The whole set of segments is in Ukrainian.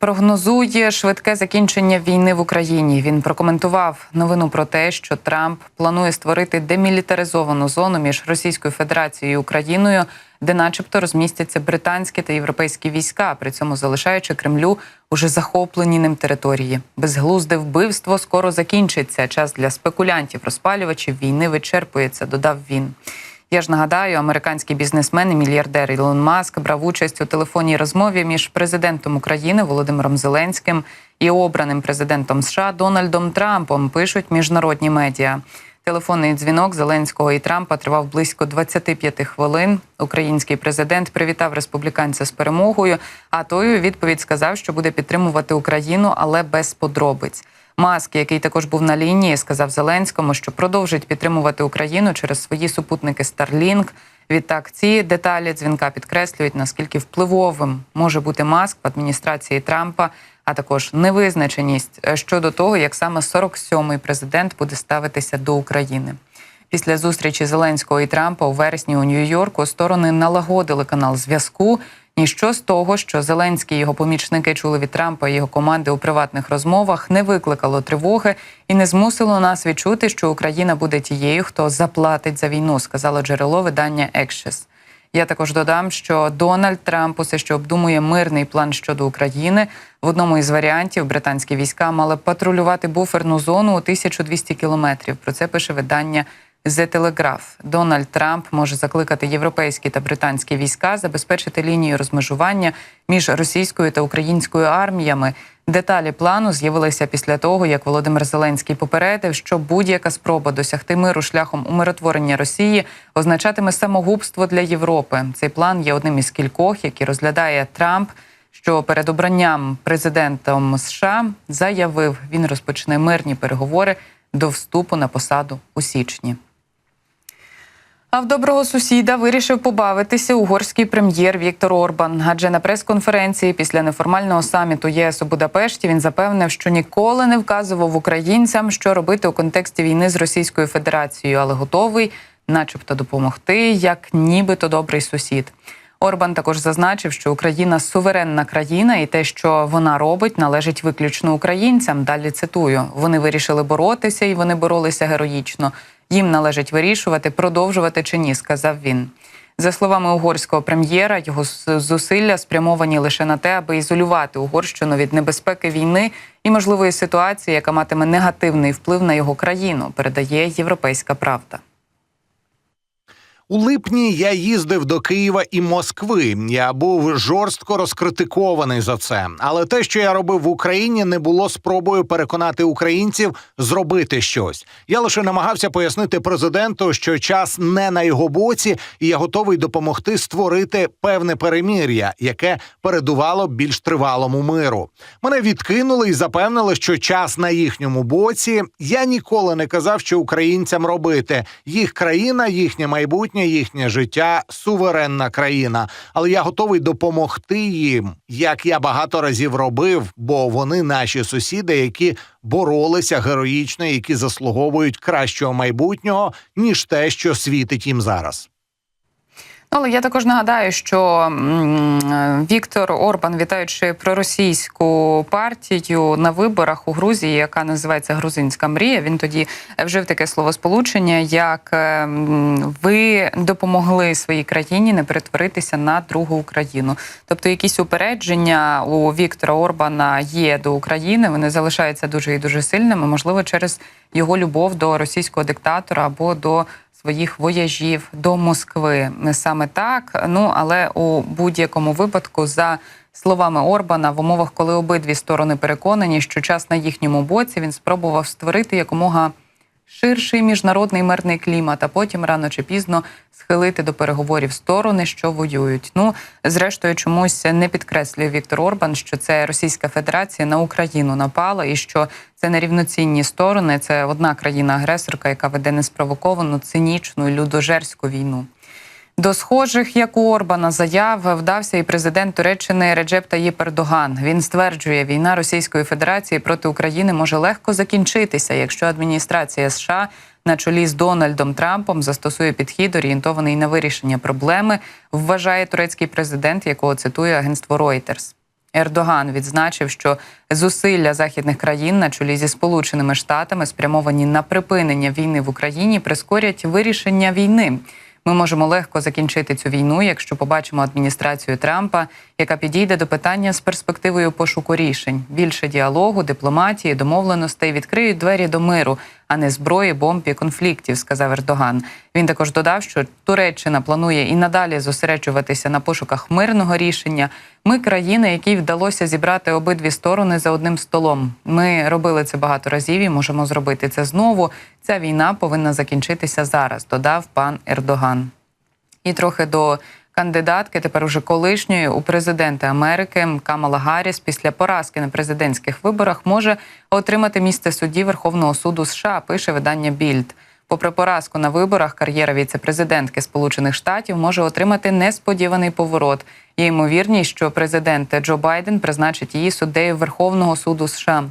Прогнозує швидке закінчення війни в Україні. Він прокоментував новину про те, що Трамп планує створити демілітаризовану зону між Російською Федерацією і Україною, де, начебто, розмістяться британські та європейські війська, при цьому залишаючи Кремлю уже захоплені ним території. Безглузде вбивство скоро закінчиться. Час для спекулянтів, розпалювачів війни вичерпується. Додав він. Я ж нагадаю, американський бізнесмен і мільярдер Ілон Маск брав участь у телефонній розмові між президентом України Володимиром Зеленським і обраним президентом США Дональдом Трампом. Пишуть міжнародні медіа. Телефонний дзвінок Зеленського і Трампа тривав близько 25 хвилин. Український президент привітав республіканця з перемогою. А той у відповідь сказав, що буде підтримувати Україну, але без подробиць. Маск, який також був на лінії, сказав Зеленському, що продовжить підтримувати Україну через свої супутники Starlink. Відтак, ці деталі дзвінка підкреслюють, наскільки впливовим може бути маск в адміністрації Трампа, а також невизначеність е, щодо того, як саме 47-й президент буде ставитися до України. Після зустрічі Зеленського і Трампа у вересні у Нью-Йорку сторони налагодили канал зв'язку. Ніщо з того, що Зеленський і його помічники чули від Трампа і його команди у приватних розмовах, не викликало тривоги і не змусило нас відчути, що Україна буде тією, хто заплатить за війну, сказало джерело видання Екшес. Я також додам, що Дональд Трамп усе ще обдумує мирний план щодо України. В одному із варіантів британські війська мали патрулювати буферну зону у 1200 кілометрів. Про це пише видання The Telegraph. Дональд Трамп може закликати європейські та британські війська забезпечити лінію розмежування між російською та українською арміями. Деталі плану з'явилися після того, як Володимир Зеленський попередив, що будь-яка спроба досягти миру шляхом умиротворення Росії означатиме самогубство для Європи. Цей план є одним із кількох, які розглядає Трамп. Що перед обранням президентом США заявив, він розпочне мирні переговори до вступу на посаду у січні. А в доброго сусіда вирішив побавитися угорський прем'єр Віктор Орбан. Адже на прес-конференції після неформального саміту ЄС у Будапешті він запевнив, що ніколи не вказував українцям, що робити у контексті війни з Російською Федерацією, але готовий, начебто, допомогти, як нібито добрий сусід. Орбан також зазначив, що Україна суверенна країна, і те, що вона робить, належить виключно українцям. Далі цитую: вони вирішили боротися, і вони боролися героїчно. Їм належить вирішувати, продовжувати чи ні, сказав він. За словами угорського прем'єра, його зусилля спрямовані лише на те, аби ізолювати Угорщину від небезпеки війни і можливої ситуації, яка матиме негативний вплив на його країну. Передає Європейська Правда. У липні я їздив до Києва і Москви. Я був жорстко розкритикований за це. Але те, що я робив в Україні, не було спробою переконати українців зробити щось. Я лише намагався пояснити президенту, що час не на його боці, і я готовий допомогти створити певне перемір'я, яке передувало більш тривалому миру. Мене відкинули і запевнили, що час на їхньому боці. Я ніколи не казав, що українцям робити їх країна, їхнє майбутнє їхнє життя суверенна країна, але я готовий допомогти їм, як я багато разів робив, бо вони наші сусіди, які боролися героїчно, які заслуговують кращого майбутнього ніж те, що світить їм зараз. Але я також нагадаю, що Віктор Орбан, вітаючи проросійську партію на виборах у Грузії, яка називається Грузинська мрія, він тоді вжив таке словосполучення, як ви допомогли своїй країні не перетворитися на другу Україну. Тобто, якісь упередження у Віктора Орбана є до України. Вони залишаються дуже і дуже сильними, можливо, через його любов до російського диктатора або до своїх вояжів до Москви. Саме так. Ну але у будь-якому випадку, за словами Орбана, в умовах, коли обидві сторони переконані, що час на їхньому боці він спробував створити якомога ширший міжнародний мирний клімат, а потім рано чи пізно схилити до переговорів сторони, що воюють. Ну зрештою, чомусь не підкреслює Віктор Орбан, що це Російська Федерація на Україну напала, і що це нерівноцінні сторони. Це одна країна-агресорка, яка веде неспровоковану, цинічну людожерську війну. До схожих, як у Орбана, заяв вдався і президент Туреччини Реджеп Таїп Ердоган. Він стверджує, війна Російської Федерації проти України може легко закінчитися, якщо адміністрація США на чолі з Дональдом Трампом застосує підхід, орієнтований на вирішення проблеми. Вважає турецький президент, якого цитує агентство Reuters. Ердоган відзначив, що зусилля західних країн на чолі зі Сполученими Штатами спрямовані на припинення війни в Україні прискорять вирішення війни. Ми можемо легко закінчити цю війну, якщо побачимо адміністрацію Трампа, яка підійде до питання з перспективою пошуку рішень. Більше діалогу, дипломатії, домовленостей відкриють двері до миру, а не зброї, бомб і конфліктів, сказав Ердоган. Він також додав, що Туреччина планує і надалі зосереджуватися на пошуках мирного рішення. Ми країна, якій вдалося зібрати обидві сторони за одним столом. Ми робили це багато разів і можемо зробити це знову. Ця війна повинна закінчитися зараз, додав пан Ердоган. І трохи до кандидатки, тепер уже колишньої у президенти Америки Камала Гарріс після поразки на президентських виборах може отримати місце судді Верховного суду США. Пише видання Більд. Попри поразку на виборах, кар'єра віце-президентки Сполучених Штатів може отримати несподіваний поворот. Є ймовірність, що президент Джо Байден призначить її суддею Верховного суду США.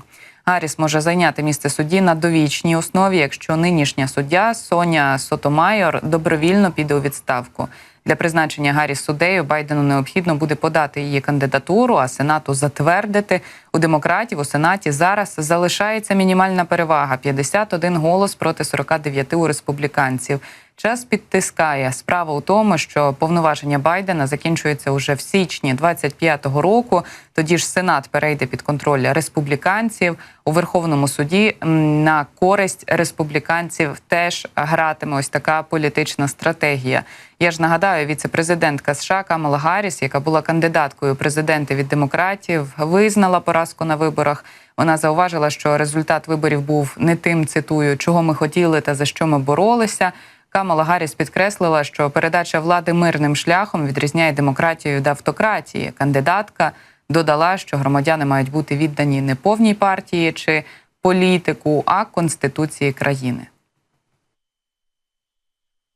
Гарріс може зайняти місце судді на довічній основі, якщо нинішня суддя Соня Сотомайор добровільно піде у відставку. Для призначення Гаррі суддею Байдену необхідно буде подати її кандидатуру, а сенату затвердити. У демократів у сенаті зараз залишається мінімальна перевага: 51 голос проти 49 у республіканців. Час підтискає. Справа у тому, що повноваження Байдена закінчується уже в січні 25-го року. Тоді ж Сенат перейде під контроль республіканців у Верховному суді. На користь республіканців теж гратиме ось така політична стратегія. Я ж нагадаю, віце-президентка США Камала Гарріс, яка була кандидаткою у президенти від демократів, визнала поразку на виборах. Вона зауважила, що результат виборів був не тим, цитую, чого ми хотіли та за що ми боролися. Камала Гарріс підкреслила, що передача влади мирним шляхом відрізняє демократію від автократії. Кандидатка додала, що громадяни мають бути віддані не повній партії чи політику, а конституції країни.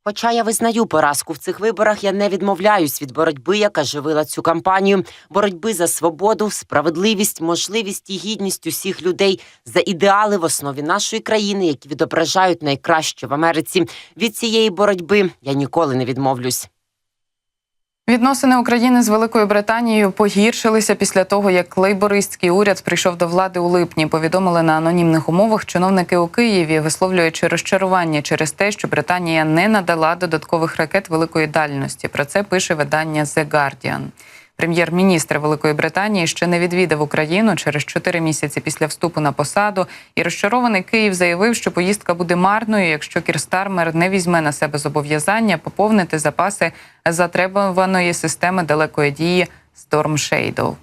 Хоча я визнаю поразку в цих виборах, я не відмовляюсь від боротьби, яка живила цю кампанію, боротьби за свободу, справедливість, можливість і гідність усіх людей за ідеали в основі нашої країни, які відображають найкраще в Америці. Від цієї боротьби я ніколи не відмовлюсь. Відносини України з Великою Британією погіршилися після того, як лейбористський уряд прийшов до влади у липні. Повідомили на анонімних умовах чиновники у Києві, висловлюючи розчарування через те, що Британія не надала додаткових ракет великої дальності. Про це пише видання The Guardian. Прем'єр-міністр Великої Британії ще не відвідав Україну через чотири місяці після вступу на посаду. І розчарований Київ заявив, що поїздка буде марною, якщо Кірстармер не візьме на себе зобов'язання поповнити запаси затребуваної системи далекої дії Storm Shadow.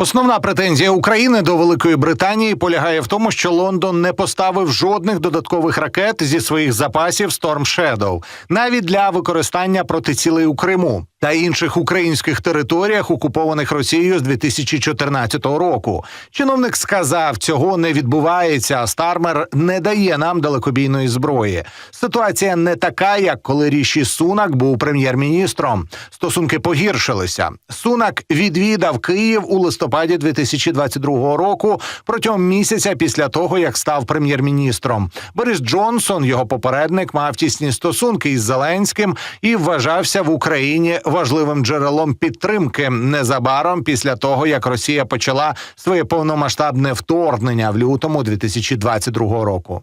Основна претензія України до Великої Британії полягає в тому, що Лондон не поставив жодних додаткових ракет зі своїх запасів Storm Shadow, навіть для використання проти цілей у Криму та інших українських територіях, окупованих Росією з 2014 року. Чиновник сказав, цього не відбувається. а Стармер не дає нам далекобійної зброї. Ситуація не така, як коли Ріші Сунак був прем'єр-міністром. Стосунки погіршилися. Сунак відвідав Київ у листопаді 2022 року протягом місяця після того, як став прем'єр-міністром. Борис Джонсон, його попередник, мав тісні стосунки із Зеленським і вважався в Україні важливим джерелом підтримки незабаром після того, як Росія почала своє повномасштабне вторгнення в лютому 2022 року.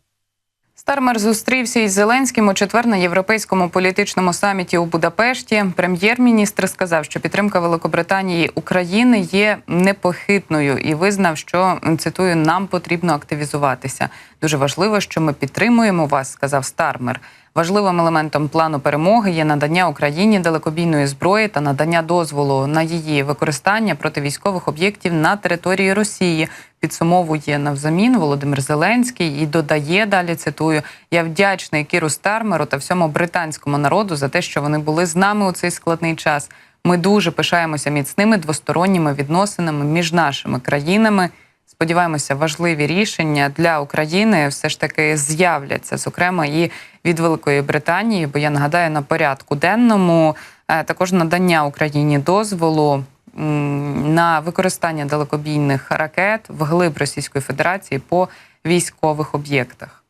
Стармер зустрівся із Зеленським у четвер на європейському політичному саміті у Будапешті. Прем'єр-міністр сказав, що підтримка Великобританії України є непохитною і визнав, що цитую нам потрібно активізуватися. Дуже важливо, що ми підтримуємо вас, сказав Стармер. Важливим елементом плану перемоги є надання Україні далекобійної зброї та надання дозволу на її використання проти військових об'єктів на території Росії. Підсумовує навзамін Володимир Зеленський і додає далі. Цитую: я вдячний Кіру Стармеру та всьому британському народу за те, що вони були з нами у цей складний час. Ми дуже пишаємося міцними двосторонніми відносинами між нашими країнами. Сподіваємося, важливі рішення для України все ж таки з'являться, зокрема і від Великої Британії. Бо я нагадаю на порядку денному е, також надання Україні дозволу на використання далекобійних ракет в глиб Російської Федерації по військових об'єктах.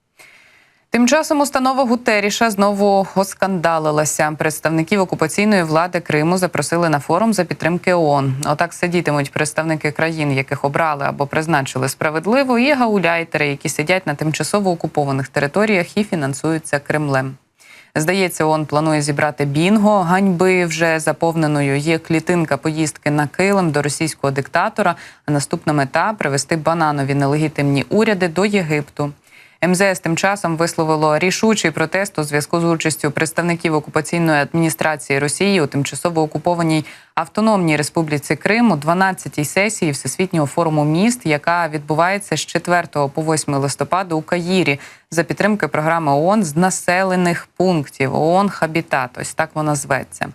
Тим часом установа Гутеріша знову оскандалилася. Представників окупаційної влади Криму запросили на форум за підтримки ООН. Отак сидітимуть представники країн, яких обрали або призначили справедливо, і гауляйтери, які сидять на тимчасово окупованих територіях і фінансуються Кремлем. Здається, ООН планує зібрати бінго ганьби вже заповненою. Є клітинка поїздки на килим до російського диктатора. А наступна мета привести бананові нелегітимні уряди до Єгипту. МЗС тим часом висловило рішучий протест у зв'язку з участю представників окупаційної адміністрації Росії у тимчасово окупованій автономній республіці Крим у 12-й сесії Всесвітнього форуму міст, яка відбувається з 4 по 8 листопада у Каїрі за підтримки програми ООН з населених пунктів ООН Хабітат. Ось так вона зветься.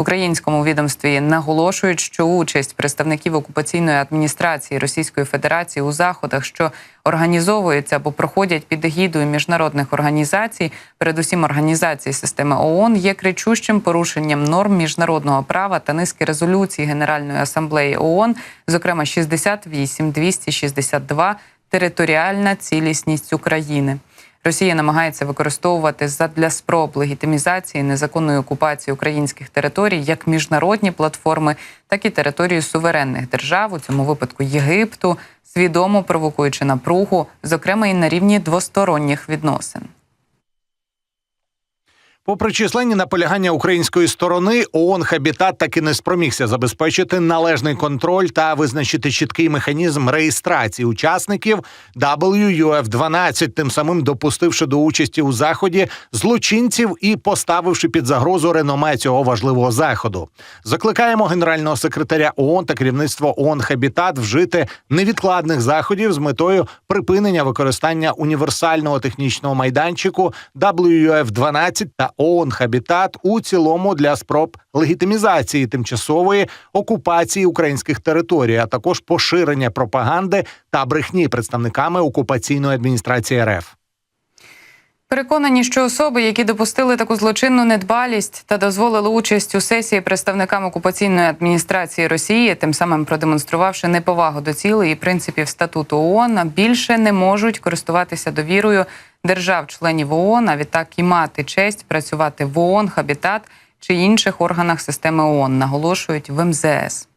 Українському відомстві наголошують, що участь представників окупаційної адміністрації Російської Федерації у заходах, що організовуються або проходять під егідою міжнародних організацій, передусім організацій системи ООН, є кричущим порушенням норм міжнародного права та низки резолюцій Генеральної асамблеї ООН, зокрема 68, 262, територіальна цілісність України. Росія намагається використовувати задля спроб легітимізації незаконної окупації українських територій як міжнародні платформи, так і території суверенних держав, у цьому випадку Єгипту, свідомо провокуючи напругу, зокрема і на рівні двосторонніх відносин. Попри численні наполягання української сторони, ООН Хабітат таки не спромігся забезпечити належний контроль та визначити чіткий механізм реєстрації учасників WUF-12, тим самим допустивши до участі у заході злочинців і поставивши під загрозу реноме цього важливого заходу. Закликаємо генерального секретаря ООН та керівництво ООН Хабітат вжити невідкладних заходів з метою припинення використання універсального технічного майданчику WUF-12 та ООН Хабітат у цілому для спроб легітимізації тимчасової окупації українських територій, а також поширення пропаганди та брехні представниками окупаційної адміністрації РФ. Переконані, що особи, які допустили таку злочинну недбалість та дозволили участь у сесії представникам окупаційної адміністрації Росії, тим самим продемонструвавши неповагу до цілей і принципів статуту ООН, більше не можуть користуватися довірою держав-членів ООН, а відтак і мати честь працювати в ООН, Хабітат чи інших органах системи ООН, наголошують в МЗС.